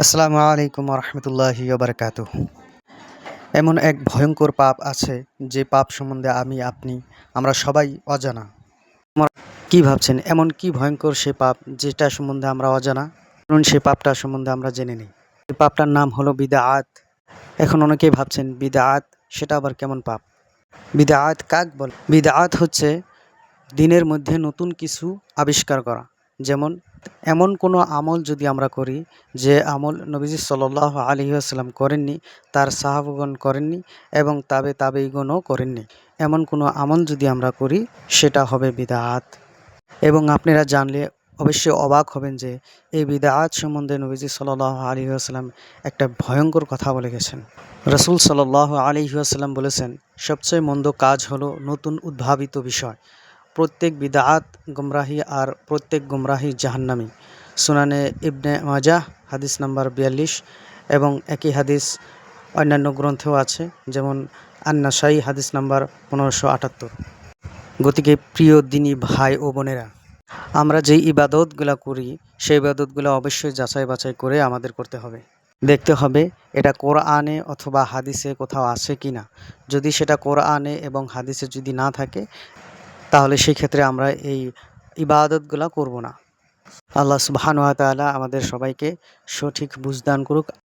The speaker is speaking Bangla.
আসসালামু আলাইকুম রহমতুল্লাহি বারকাত এমন এক ভয়ঙ্কর পাপ আছে যে পাপ সম্বন্ধে আমি, আপনি, আমরা সবাই অজানা। কি ভাবছেন? এমন কি ভয়ঙ্কর সে পাপ যেটা সম্বন্ধে আমরা অজানা? চলুন সে পাপটা সম্বন্ধে আমরা জেনে নিই। এই পাপটার নাম হলো বিদাআত। এখন অনেকেই ভাবছেন, বিদাআত সেটা আবার কেমন পাপ? বিদাআত কাক বল বলে? বিদাআত হচ্ছে দিনের মধ্যে নতুন কিছু আবিষ্কার করা। যেমন এমন কোনো আমল যদি আমরা করি যে আমল নবীজি সাল্লাহ আলী আসসালাম করেননি, তার সাহাবগণ করেননি এবং তাবে তাবেইগণও করেননি, এমন কোনো আমল যদি আমরা করি, সেটা হবে বিদাত। এবং আপনারা জানলে অবশ্যই অবাক হবেন যে এই বিদাত সম্বন্ধে নবীজি সাল্লাহ আলী আসসালাম একটা ভয়ঙ্কর কথা বলে গেছেন। রসুল সাল্লাহ আলী আসসালাম বলেছেন, সবচেয়ে মন্দ কাজ হলো নতুন উদ্ভাবিত বিষয়। প্রত্যেক বিদাত গুমরাহি আর প্রত্যেক গুমরাহি জাহান্নামি। সুনানে ইবনে মাজাহ, হাদিস নাম্বার বিয়াল্লিশ, এবং একই হাদিস অন্যান্য গ্রন্থেও আছে, যেমন আন্নাশাই হাদিস নাম্বার পনেরোশো আটাত্তর। গতিকে প্রিয় দিনী ভাই ও বোনেরা, আমরা যেই ইবাদতগুলো করি, সেই ইবাদতগুলো অবশ্যই যাচাই বাছাই করে আমাদের করতে হবে। দেখতে হবে এটা কোরআনে অথবা হাদিসে কোথাও আছে কি না যদি সেটা কোরআনে এবং হাদিসে যদি না থাকে তাহলে সেক্ষেত্রে আমরা এই ইবাদতগুলো করব না। আল্লাহ সুবাহানুয়া তাআলা আমাদের সবাইকে সঠিক বুঝদান করুক।